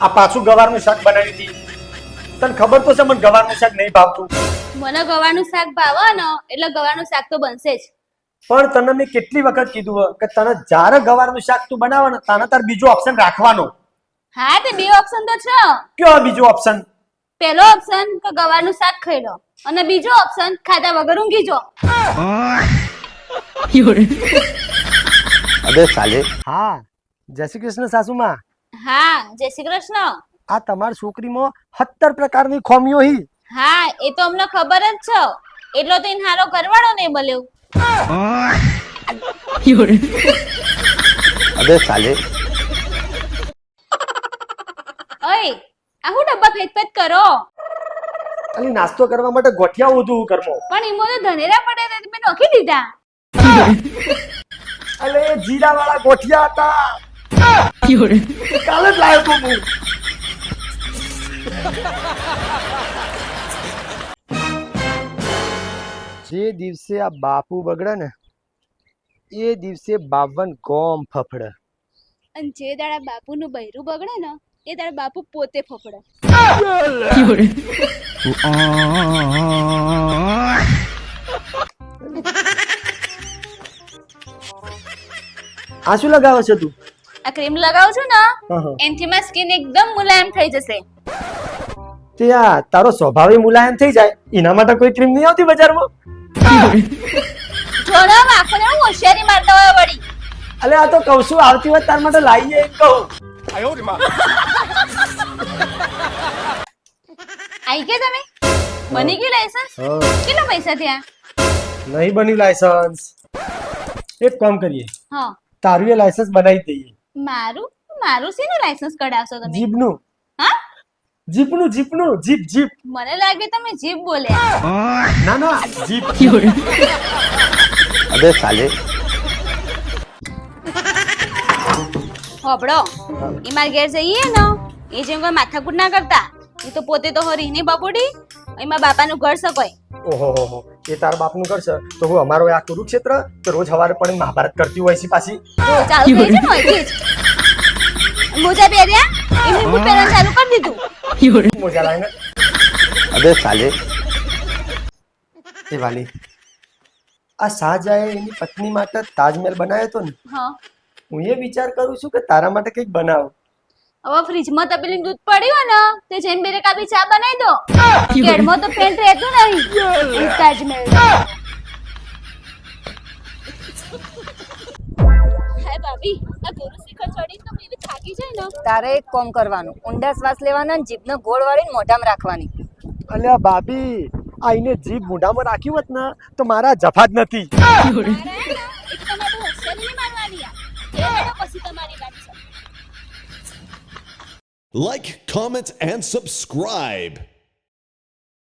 આ પાછું ગવારનું શાક બનાવી હતી. તને ખબર તો છે મને ગવારનું શાક નહીં ભાવતું. મને ગવાનું શાક ભાવે ને એટલે ગવાનું શાક તો બનશે જ. પણ તને મેં કેટલી વખત કીધું કે તને જ્યારે ગવારનું શાક તું બનાવે ને તાને તાર બીજો ઓપ્શન રાખવાનો. હા તે બે ઓપ્શન તો છે. કયો બીજો ઓપ્શન પહેલો ઓપ્શન કે ગવાનું શાક ખાઈ લો. અને બીજો ઓપ્શન ખાધા વગર ઊંઘી જો. અબે સાલે. હા જય શ્રી કૃષ્ણ સાસુમાં. હા જય શ્રી કૃષ્ણ. આ તમારી છોકરીમાં સત્તર પ્રકારની ખોમીઓ હી. હા એ તો અમને ખબર જ છે. એટલો તો એને હારો ઘરવાળો નહીં મળ્યો. અબે સાલે. ઓય આ હું ડબ્બા ફેટ કરો? ખાલી નાસ્તો કરવા માટે ગોઠિયા ઊંધું કરમો. પણ ઈમો તો ધનેરા પડે તે તમે નોખી દીધા. અલે જીરા વાળા ગોઠિયા હતા. કાલે જ લાવ્યો તો હું જે દિવસે આ બાપુ બગડે ને એ દિવસે બાવન કોમ ફફડે. અને જે દાડા બાપુનું બૈરું બગડે ને એ દાડા બાપુ પોતે ફફડે. આ શું લગાવે છે તું? આ ક્રીમ લગાવું છું ને. એનથી મારી સ્કિન એકદમ મુલાયમ થઈ જશે. તે આ તારો સ્વભાવ મુલાયમ થઈ જાય. એના માટે કોઈ ક્રીમ નહીં આવતી બજારમાં? જોડો આંખોને હું હોશિયારી મારતા હોય વળી. અલે આ તો કહું છું આવતી વખત તાર માટે લાવીએ એમ કહું. આઈ ગયા તમે? બની ગયું લાયસન્સ કેટલા પૈસા થયા? નહીં બન્યું લાયસન્સ એક કામ કરીએ. હા. તારું એ લાયસન્સ બનાવી દઈએ. મારું? મારું શેનું લાયસન્સ કઢાવશો તમે? જીભનું. હા? જીપનું જીપનું જીપ જીપ મને લાગે તમે જીપ બોલ્યા. ના ના જીપ અબે સાલે. હોબળો એ મારા ઘેર જઈએ ને એ જેમ કોઈ માથાકૂટ ના કરતા એ તો પોતે તો હરીની બપોડી બાપુડી એમાં બાપાનું ઘર સકોય ઓહો હો હો એ તાર બાપનું કરશે તો હું અમારો આ કુરુક્ષેત્ર તો રોજ સવારે પણ મહાભારત કરતી હોય છે પાછી. ચાલુ થઈ છે ને મોજા પહેર્યા એમની બૂટ પહેરવાનું ચાલુ કરી દીધું. મોજા લાવીને. અબે સાલે એ વાલી આ શાહજહાએ એની પત્ની માટે તાજમહેલ બનાવ્યો તો ને? હું. એ વિચાર કરું છું કે તારા માટે કંઈક બનાવ. હવે ફ્રીજમાં તપેલી દૂધ પડ્યું ને તે જઈને બેરે ચા બનાવી દો. કેડમાં તો પેન્ટ રહેતું નહીં. તાજમહેલ હે ભાભી આ ગુરુ શિખર ચડીને તો એવી થાકી જાય ને? તારે એક કોમ કરવાનું. ઊંડા શ્વાસ લેવાના અને જીભને ગોળ વાળીને મોઢામાં રાખવાની. અલ્યા બાબી આ એને જીભ મોઢામાં રાખ્યું હોત ને તો મારા જફા જ નથી. Like, comment, and subscribe.